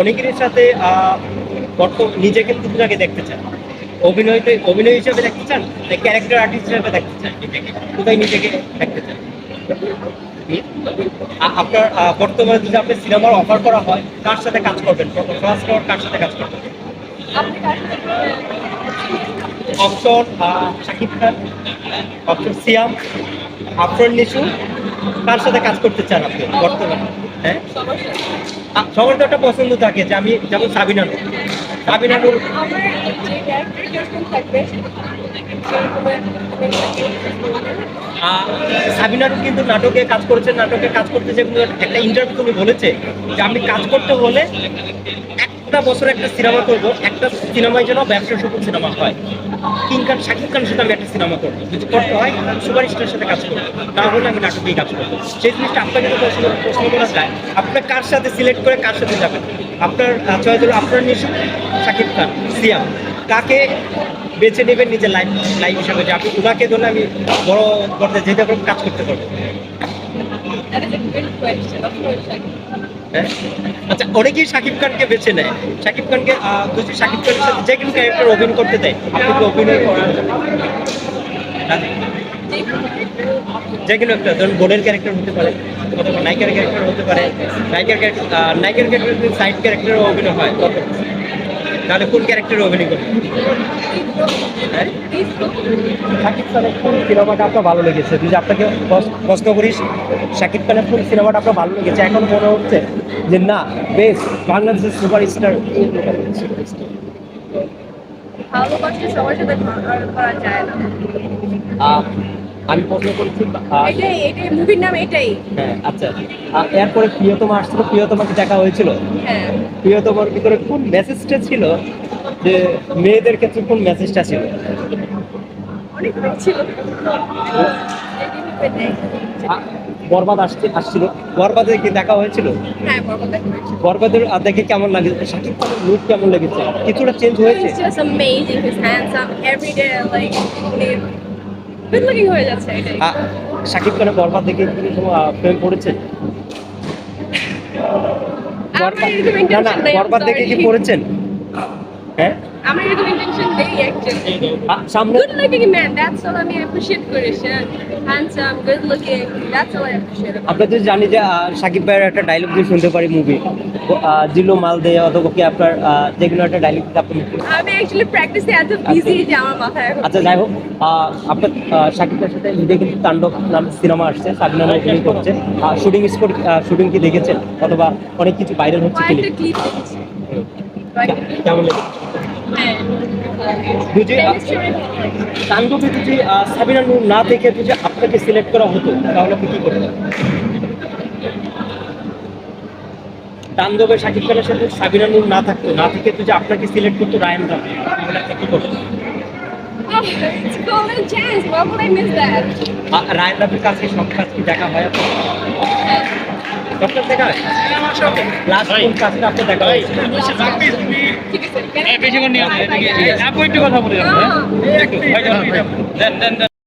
অনেকের সাথে বর্তমান নিজেকে কোথাকে দেখতে চান। অভিনয়তে অভিনয় হিসাবে দেখতে চান? না ক্যারেক্টার আর্টিস্ট হিসাবে দেখতে চান? কোথায় নিজেকে দেখতে চান? আপনার বর্তমানে যদি আপনি সিনেমার অফার করা হয় কার সাথে কাজ করবেন? ফার্স্ট কার সাথে কাজ করবেন? অপশন শাকিব খান। অপশন সিয়াম আফরান নিশু, কার সাথে কাজ করতে চান আপনি বর্তমানে? হ্যাঁ? সবার তো একটা পছন্দ থাকে যে আমি যেমন সাবিনা সাবিনা নূর সাবিনা কিন্তু নাটকে কাজ করেছে, নাটকে কাজ করতে যে একটা ইন্টারভিউ তুমি বলেছে যে আমি কাজ করতে হলে একটা বছর একটা সিনেমা করব। একটা সিনেমায় যেন ব্যবসা সফল সিনেমা হয়। কিং খান, শাকিব খানের সাথে আমি একটা সিনেমা করব। যদি করতে হয় সুপারস্টারের সাথে কাজ করব। না হলে আমি নাটকেই কাজ করব। সেই জিনিসটা আপনাকে যদি প্রশ্ন প্রশ্ন করা যায়, আপনি কার সাথে সিলেক্ট করে কার সাথে যাবেন? আপনার চয়েস হলো আপনার নিশু, শাকিব খান, সিয়াম। কাকে বেছে নেবেন নিজের লাইফ লাইফ হিসাবে? যে আপনি ওনাকে ধরলে আমি বড় করতে যেতে কাজ করতে পারব। আচ্ছা অনেকেই শাকিব খানকে বেছে নেয়। শাকিব খানকে যদি শাকিব খানের সাথে যে কোনো ক্যারেক্টার অভিনয় করতে দেয়। আপনি কি অভিনয় করার হ্যাঁ? যে কোনো একটা, ধরুন বোনের ক্যারেক্টার হতে পারে, অথবা নায়িকার ক্যারেক্টার হতে পারে। নায়িকার ক্যারেক্টার নায়িকার ক্যারেক্টার সাইড ক্যারেক্টারও অভিনয় হয় তাহলে কোন ক্যারেক্টারে অভিনয় করবে? হ্যাঁ? শাকিব খানের কোন সিনেমাটা আপনার ভালো লেগেছে? যদি আপনাকে প্রশ- প্রশ্ন করিস শাকিব খানের কোন সিনেমাটা আপনার ভালো লেগেছে? এখন মনে হচ্ছে যে না বেশ বাংলাদেশের সুপার স্টার ভালোবাসা সবার সাথে করা- করা যায় না। আমি প্রশ্ন করছি এটাই এটাই মুভির নাম এটাই। হ্যাঁ আচ্ছা। আহ, এরপরে প্রিয়তমা আসছিল প্রিয়তমাকে দেখা হয়েছিল। হ্যাঁ। প্রিয়তমার ভিতরে কোন মেসেজটা ছিল যে মেয়েদের ক্ষেত্রে কোন মেসেজটা ছিল? অনেক ছিল। বরবাদ আসছে আসছিল। বরবাদে কি দেখা হয়েছিল? হ্যাঁ বরবাদের আহ, দেখে কেমন লাগে শাকিব খানের লুক কেমন লেগেছে? কিছুটা চেঞ্জ হয়েছে? Good looking হয়ে যাচ্ছে এটাই। শাকিব খানের বরবাদ দেখে কি প্রেম পড়েছেন বরবাদ দেখে কি. পড়েছেন হ্যাঁ আমার এরকম intention নেই actually. সামনে Good looking man, that's all আমি appreciate করি। সে handsome, good looking, that's all I appreciate about আমরা তো জানি যে সাকিব ভাইয়ের একটা ডায়লগ দিয়ে শুনতে পারি মুভি জিলো মাল দে অথবা কি আপনার যে কোনো একটা ডায়লগ আপনি. আমি actually practice এ এত busy যে আমার মাথায় এখন আচ্ছা যাই হোক আপনার সাকিব ভাইয়ের সাথে কিন্তু তাণ্ডব নাম সিনেমা আসছে অভিনয় করছে শুটিং স্পট শুটিং কি দেখেছেন অথবা অনেক কিছু ভাইরাল হচ্ছে বুঝি আহ, Chemistry অনেক ভালো লাগে। তাণ্ডবে যদি সাবিনা নূর না দেখে যদি আপনাকে সিলেক্ট করা হতো তাহলে আপনি কি করতেন? তাণ্ডবে শাকিব খানের সাথে সাবিনা নূর না থাকতো না থেকে যদি আপনাকে সিলেক্ট করতো রায়ন তাহলে আপনি কি করতেন? রায়ন রাফির কাছে সব কাজ কি দেখা হয় আপনার সব দেখা লাস্ট কোন কাজটা আপনার দেখা ঠিক আছে। বেশি করে নিয়ে কথা বলি হ্যাঁ? দেন, দেন।